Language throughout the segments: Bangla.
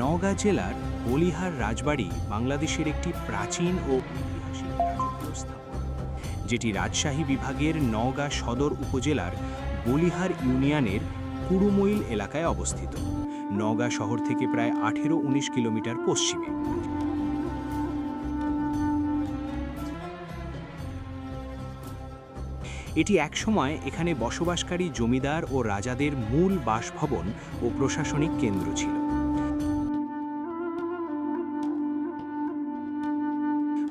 নওগাঁ জেলার বলিহার রাজবাড়ি বাংলাদেশের একটি প্রাচীন ও ঐতিহাসিক রাজকীয় স্থাপনা, যেটি রাজশাহী বিভাগের নওগাঁ সদর উপজেলার বলিহার ইউনিয়নের কুড়ুমইল এলাকায় অবস্থিত। নওগাঁ শহর থেকে প্রায় আঠেরো উনিশ কিলোমিটার পশ্চিমে। এটি একসময় এখানে বসবাসকারী জমিদার ও রাজাদের মূল বাসভবন ও প্রশাসনিক কেন্দ্র ছিল।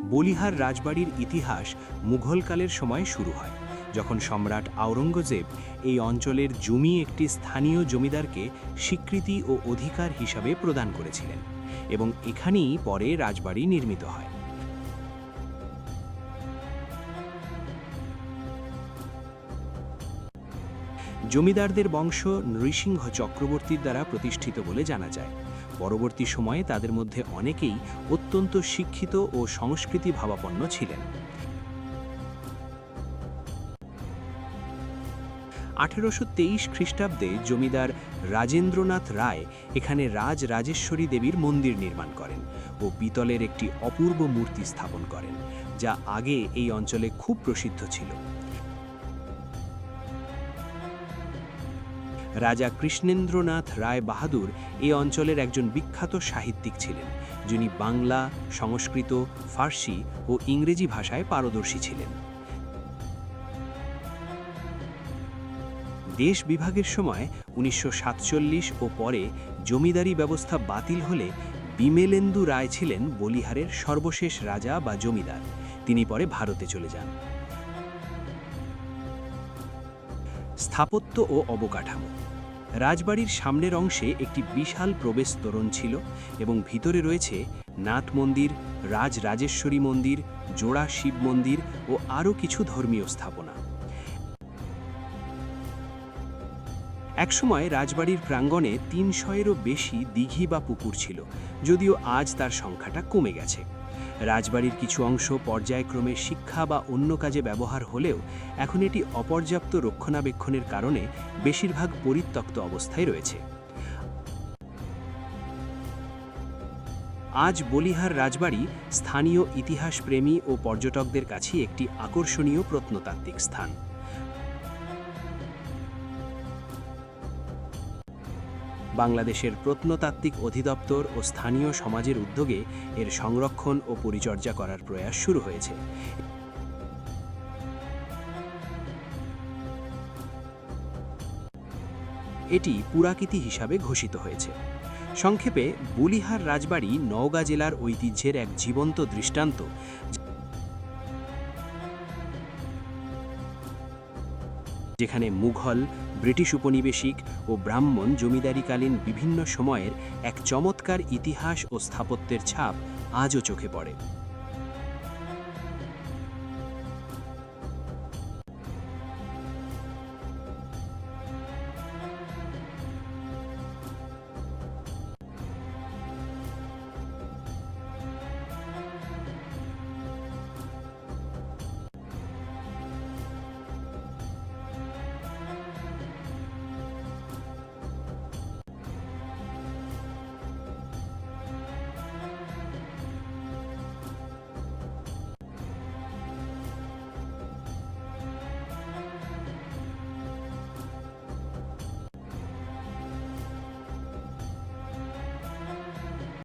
বলিহার রাজবাড়ির ইতিহাস মুঘলকালের সময় শুরু হয়, যখন সম্রাট আওরঙ্গজেব এই অঞ্চলের জমি একটি স্থানীয় জমিদারকে স্বীকৃতি ও অধিকার হিসাবে প্রদান করেছিলেন এবং এখানেই পরে রাজবাড়ি নির্মিত হয়। জমিদারদের বংশ নৃসিংহ চক্রবর্তীর দ্বারা প্রতিষ্ঠিত বলে জানা যায়। পরবর্তী সময়ে তাদের মধ্যে অনেকেই অত্যন্ত শিক্ষিত ও সংস্কৃতি ভাবাপন্ন ছিলেন। আঠেরোশো তেইশ খ্রিস্টাব্দে জমিদার রাজেন্দ্রনাথ রায় এখানে রাজ রাজেশ্বরী দেবীর মন্দির নির্মাণ করেন ও পিতলের একটি অপূর্ব মূর্তি স্থাপন করেন, যা আগে এই অঞ্চলে খুব প্রসিদ্ধ ছিল। রাজা কৃষ্ণেন্দ্রনাথ রায় বাহাদুর এ অঞ্চলের একজন বিখ্যাত সাহিত্যিক ছিলেন, যিনি বাংলা, সংস্কৃত, ফার্সি ও ইংরেজি ভাষায় পারদর্শী ছিলেন। দেশ বিভাগের সময় উনিশশো সাতচল্লিশ ও পরে জমিদারি ব্যবস্থা বাতিল হলে বিমেলেন্দু রায় ছিলেন বলিহারের সর্বশেষ রাজা বা জমিদার। তিনি পরে ভারতে চলে যান। স্থাপত্য ও অবকাঠামো রাজবাড়ির সামনের অংশে একটি বিশাল প্রবেশ তোরণ ছিল এবং ভিতরে রয়েছে নাথ মন্দির রাজ রাজেশ্বরী মন্দির, জোড়া শিব মন্দির ও আরও কিছু ধর্মীয় স্থাপনা। একসময় রাজবাড়ির প্রাঙ্গণে তিনশয়েরও বেশি দিঘি বা পুকুর ছিল, যদিও আজ তার সংখ্যাটা কমে গেছে। রাজবাড়ির কিছু অংশ পর্যায়ক্রমে শিক্ষা বা অন্য কাজে ব্যবহার হলেও এখন এটি অপর্যাপ্ত রক্ষণাবেক্ষণের কারণে বেশিরভাগ পরিত্যক্ত অবস্থায় রয়েছে। আজ বলিহার রাজবাড়ি স্থানীয় ইতিহাসপ্রেমী ও পর্যটকদের কাছে একটি আকর্ষণীয় প্রত্নতাত্ত্বিক স্থান। বাংলাদেশের প্রত্নতাত্ত্বিক অধিদপ্তর ও স্থানীয় সমাজের উদ্যোগে এর সংরক্ষণ ও পরিচর্যা করার প্রয়াস শুরু হয়েছে। এটি পুরাকীতি হিসাবে ঘোষিত হয়েছে। সংক্ষেপে, বলিহার রাজবাড়ি নওগাঁ জেলার ঐতিহ্যের এক জীবন্ত দৃষ্টান্ত যেখানে মুঘল ব্রিটিশ উপনিবেশিক ও ব্রাহ্মণ জমিদারিকালীন বিভিন্ন সময়ের এক চমৎকার ইতিহাস ও স্থাপত্যের ছাপ আজও চোখে পড়ে।